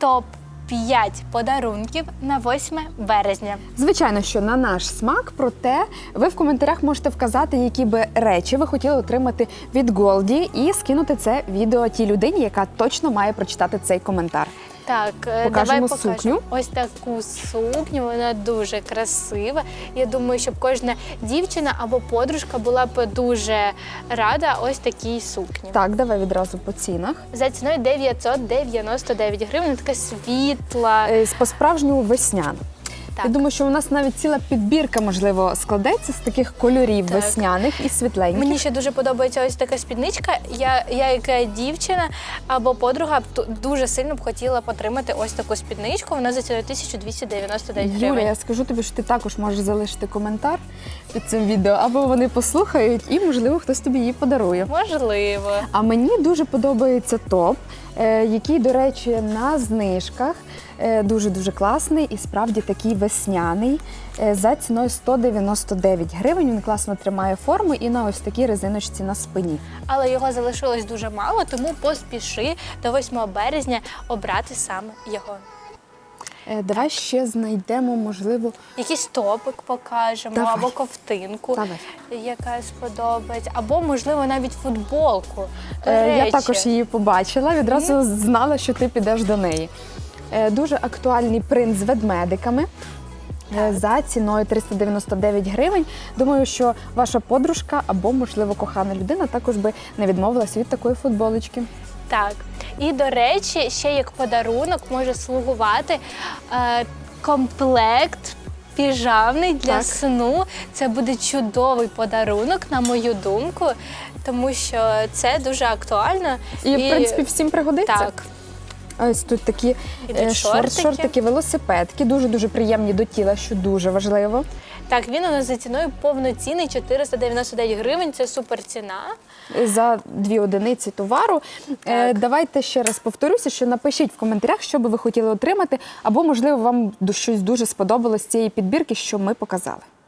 Топ 5 подарунків на 8 березня. Звичайно, що на наш смак, проте ви в коментарях можете вказати, які би речі ви хотіли отримати від Голді, і скинути це відео тій людині, яка точно має прочитати цей коментар. Так, е, Покажемо давай покажемо. сукню. Ось таку сукню, вона дуже красива. Я думаю, щоб кожна дівчина або подружка була б дуже рада ось такій сукні. Так, давай відразу по цінах. За ціною 999 гривень, така світла. Е, По-справжньому весняна. Так. Я думаю, що у нас навіть ціла підбірка, можливо, складеться з таких кольорів Так. весняних і світленьких. Мені ще дуже подобається ось така спідничка. Я, я як дівчина або подруга дуже сильно б хотіла потримати ось таку спідничку. Вона за цілою 1299 Юля, я скажу тобі, що ти також можеш залишити коментар під цим відео, або вони послухають, і можливо хтось тобі її подарує. Можливо. А мені дуже подобається топ, е, який, до речі, на знижках дуже дуже класний і справді такий весняний. е, За ціною 199 гривень. Він класно тримає форму і на ось такій резиночці на спині. Але його залишилось дуже мало, тому поспіши до 8 березня обрати саме його. Е, Давай ще знайдемо, можливо, Якийсь топик покажемо, Давай. або ковтинку, Давай. яка сподобається, або, можливо, навіть футболку. До Е, Я також її побачила, відразу знала, що ти підеш до неї. Е, Дуже актуальний принт з ведмедиками. е, За ціною 399 гривень. Думаю, що ваша подружка або, можливо, кохана людина також би не відмовилася від такої футболочки. Так. І до речі, ще як подарунок може слугувати е, комплект. Піжамний для Так. сну це буде чудовий подарунок, на мою думку, тому що це дуже актуально. І, в принципі, всім пригодиться. так, Ось тут такі Ідуть е, шортики. шортики, велосипедки, дуже дуже приємні до тіла, що дуже важливо. так, він у нас за ціною повноцінний 499 гривень. Це супер ціна. за дві одиниці товару. Е, давайте ще раз повторюся, що напишіть в коментарях, що би ви хотіли отримати, або можливо вам щось дуже сподобалось з цієї підбірки, що ми показали.